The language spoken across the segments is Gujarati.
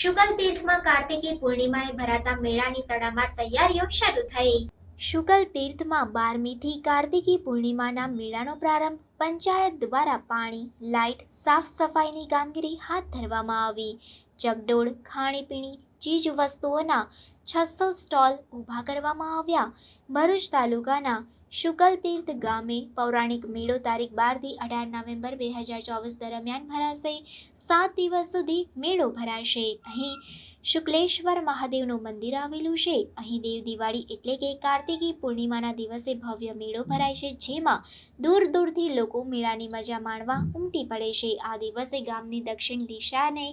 શુગલ તીર્થમાં કાર્તિકી પૂર્ણિમાએ ભરાતા મેળાની તડામાર તૈયારીઓ શરૂ થઈ. શુગલ તીર્થમાં બારમીથી કાર્તિકી પૂર્ણિમાના મેળાનો પ્રારંભ પંચાયત દ્વારા પાણી, લાઇટ, સાફ સફાઈની કામગીરી હાથ ધરવામાં આવી. જગડોળ, ખાણીપીણી, ચીજ વસ્તુઓના છસો સ્ટોલ ઊભા કરવામાં આવ્યા. ભરૂચ તાલુકાના શુકલ તીર્થ ગામે પૌરાણિક મેળો તારીખ બારથી અઢાર નવેમ્બર બે હજાર ચોવીસ દરમિયાન ભરાશે. સાત દિવસ સુધી મેળો ભરાશે. અહીં શુક્લેશ્વર મહાદેવનું મંદિર આવેલું છે. અહીં દેવ દિવાળી એટલે કે કાર્તિકી પૂર્ણિમાના દિવસે ભવ્ય મેળો ભરાય છે, જેમાં દૂર દૂરથી લોકો મેળાની મજા માણવા ઉમટી પડે છે. આ દિવસે ગામની દક્ષિણ દિશાને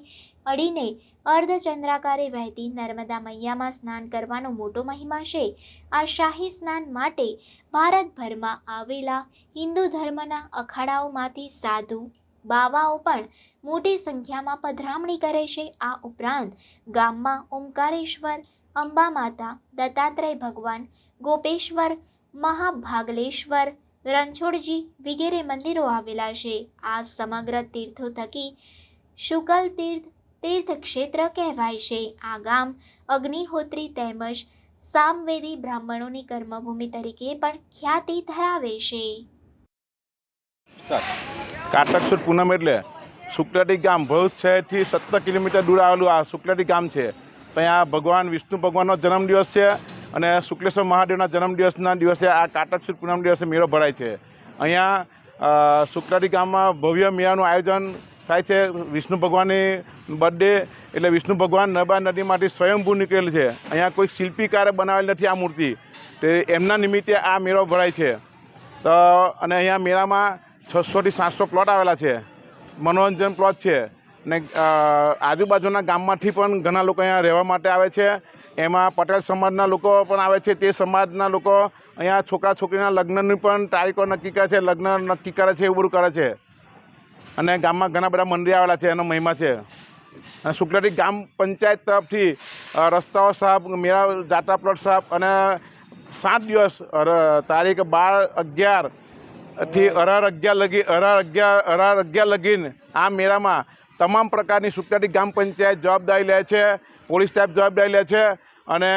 અડીને અર્ધચંદ્રાકારે વહેતી નર્મદા મૈયામાં સ્નાન કરવાનો મોટો મહિમા છે. આ શાહી સ્નાન માટે ભારતભરમાં આવેલા હિન્દુ ધર્મના અખાડાઓમાંથી સાધુ બાવાઓ પણ મોટી સંખ્યામાં પધરામણી કરે છે. આ ઉપરાંત ગામમાં ઓમકારેશ્વર અંબા માતા દત્તાત્રેય ભગવાન, ગોપેશ્વર, મહાભાગલેશ્વર, રણછોડજી વગેરે મંદિરો આવેલા છે. આ સમગ્ર તીર્થો થકી શુકલ તીર્થ તીર્થક્ષેત્ર કહેવાય છે. આ ગામ અગ્નિહોત્રી તેમજ સામવેદી બ્રાહ્મણોની કર્મભૂમિ તરીકે પણ ખ્યાતિ ધરાવે છે. કાટક સુદ પૂનમ એટલે શુક્લાટી ગામ ભરૂચ શહેરથી સત્તર કિલોમીટર દૂર આવેલું આ શુક્લાટી ગામ છે. ત્યાં ભગવાન, વિષ્ણુ ભગવાનનો જન્મદિવસ છે અને શુક્લેશ્વર મહાદેવના જન્મદિવસના દિવસે આ કાટકસુર પૂનમ દિવસે મેળો ભરાય છે. અહીંયા શુક્લાટી ગામમાં ભવ્ય મેળાનું આયોજન થાય છે. વિષ્ણુ ભગવાનની બર્થડે એટલે વિષ્ણુ ભગવાન નર્મદા નદીમાંથી સ્વયંભૂ નીકળેલ છે. અહીંયા કોઈ શિલ્પીકારે બનાવેલ નથી આ મૂર્તિ. તે એમના નિમિત્તે આ મેળો ભરાય છે. તો, અને અહીંયા મેળામાં છસોથી સાતસો પ્લોટ આવેલા છે. મનોરંજન પ્લોટ છે. ને આજુબાજુના ગામમાંથી પણ ઘણા લોકો અહીંયા રહેવા માટે આવે છે. એમાં પટેલ સમાજના લોકો પણ આવે છે. તે સમાજના લોકો અહીંયા છોકરા છોકરીના લગ્નની પણ તારીખો નક્કી કરે છે. લગ્ન નક્કી કરે છે એવું કરે છે. અને ગામમાં ઘણા બધા મંદિર આવેલા છે, એનો મહિમા છે. અને શુક્લાટી ગામ પંચાયત તરફથી રસ્તાઓ સાફ, મેળા, જાત્રા પ્લોટ સાફ અને સાત દિવસ તારીખ બાર અગિયાર થી અઢાર અગિયાર લગી, અઢાર અગિયાર અઢાર અગિયાર લગીને આ મેળામાં તમામ પ્રકારની સુકટાટી ગ્રામ પંચાયત જવાબદારી લે છે, પોલીસ સાહેબ જવાબદારી લે છે અને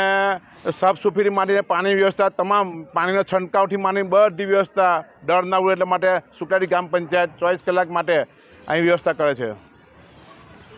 સાફ સુફીથી માંડીને પાણીની વ્યવસ્થા, તમામ પાણીના છંટકાવથી માંડીને બધી વ્યવસ્થા ડર ના ઉડે એટલા માટે સુકટાટી ગ્રામ પંચાયત ચોવીસ કલાક માટે અહીં વ્યવસ્થા કરે છે.